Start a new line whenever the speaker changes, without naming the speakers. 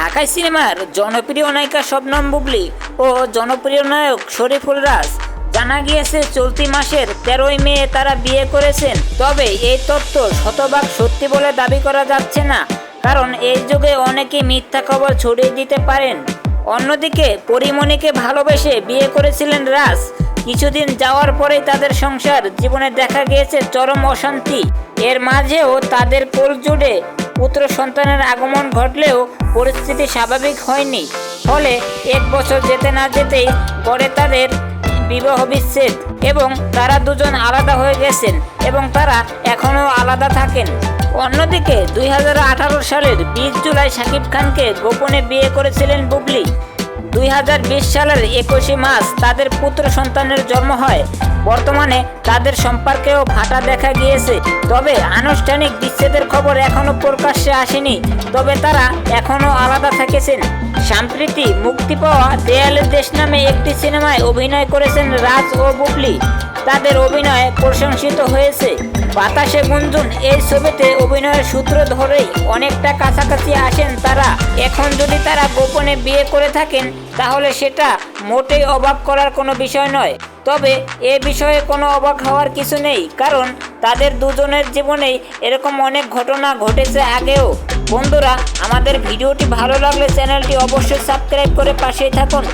ঢাকাই সিনেমার জনপ্রিয় নায়িকা শবনম বুবলি ও জনপ্রিয় নায়ক শরীফুল রাজ। জানা গিয়েছে, চলতি মাসের তেরোই মে তারা বিয়ে করেছেন। তবে এই তথ্য শতভাগ সত্যি বলে দাবি করা যাচ্ছে না। কারণ এই যুগে অনেকে মিথ্যা খবর ছড়িয়ে দিতে পারেন। অন্যদিকে, পরিমণিকে ভালোবেসে বিয়ে করেছিলেন রাজ। কিছুদিন যাওয়ার পরেই তাদের সংসার জীবনে দেখা গিয়েছে চরম অশান্তি। এর মাঝেও তাদের কোল জুড়ে পুত্র সন্তানের আগমন ঘটলেও পরিস্থিতি স্বাভাবিক হয়নি। ফলে এক বছর যেতে না যেতেই পরে তাদের বিবাহ বিচ্ছেদ এবং তারা দুজন আলাদা হয়ে গেছেন এবং তারা এখনও আলাদা থাকেন। অন্যদিকে দুই হাজার আঠারো সালের বিশ জুলাই শাকিব খানকে গোপনে বিয়ে করেছিলেন বুবলি। দুই হাজার বিশ সালের একুশে মার্চ তাদের পুত্র সন্তানের জন্ম হয়। বর্তমানে তাদের সম্পর্কেও ফাটা দেখা গিয়েছে। তবে আনুষ্ঠানিক বিচ্ছেদের খবর এখনও প্রকাশ্যে আসেনি। তবে তারা এখনও আলাদা থেকেছেন। সম্প্রতি মুক্তি পাওয়া দেয়ালের দেশ নামে একটি সিনেমায় অভিনয় করেছেন রাজ ও বুবলি। তাদের অভিনয় প্রশংসিত হয়েছে। বাতাসে গুঞ্জন, এই ছবিতে অভিনয়ের সূত্র ধরেই অনেকটা কাছাকাছি আসেন তারা। এখন যদি তারা গোপনে বিয়ে করে থাকেন, তাহলে সেটা মোটেই অবাক করার কোনো বিষয় নয়। তবে এ বিষয়ে কোনো অবাক হওয়ার কিছু নেই, কারণ তাদের দুজনের জীবনেই এরকম অনেক ঘটনা ঘটেছে আগেও। বন্ধুরা, আমাদের ভিডিওটি ভালো লাগলে চ্যানেলটি অবশ্যই সাবস্ক্রাইব করে পাশেই থাকুন।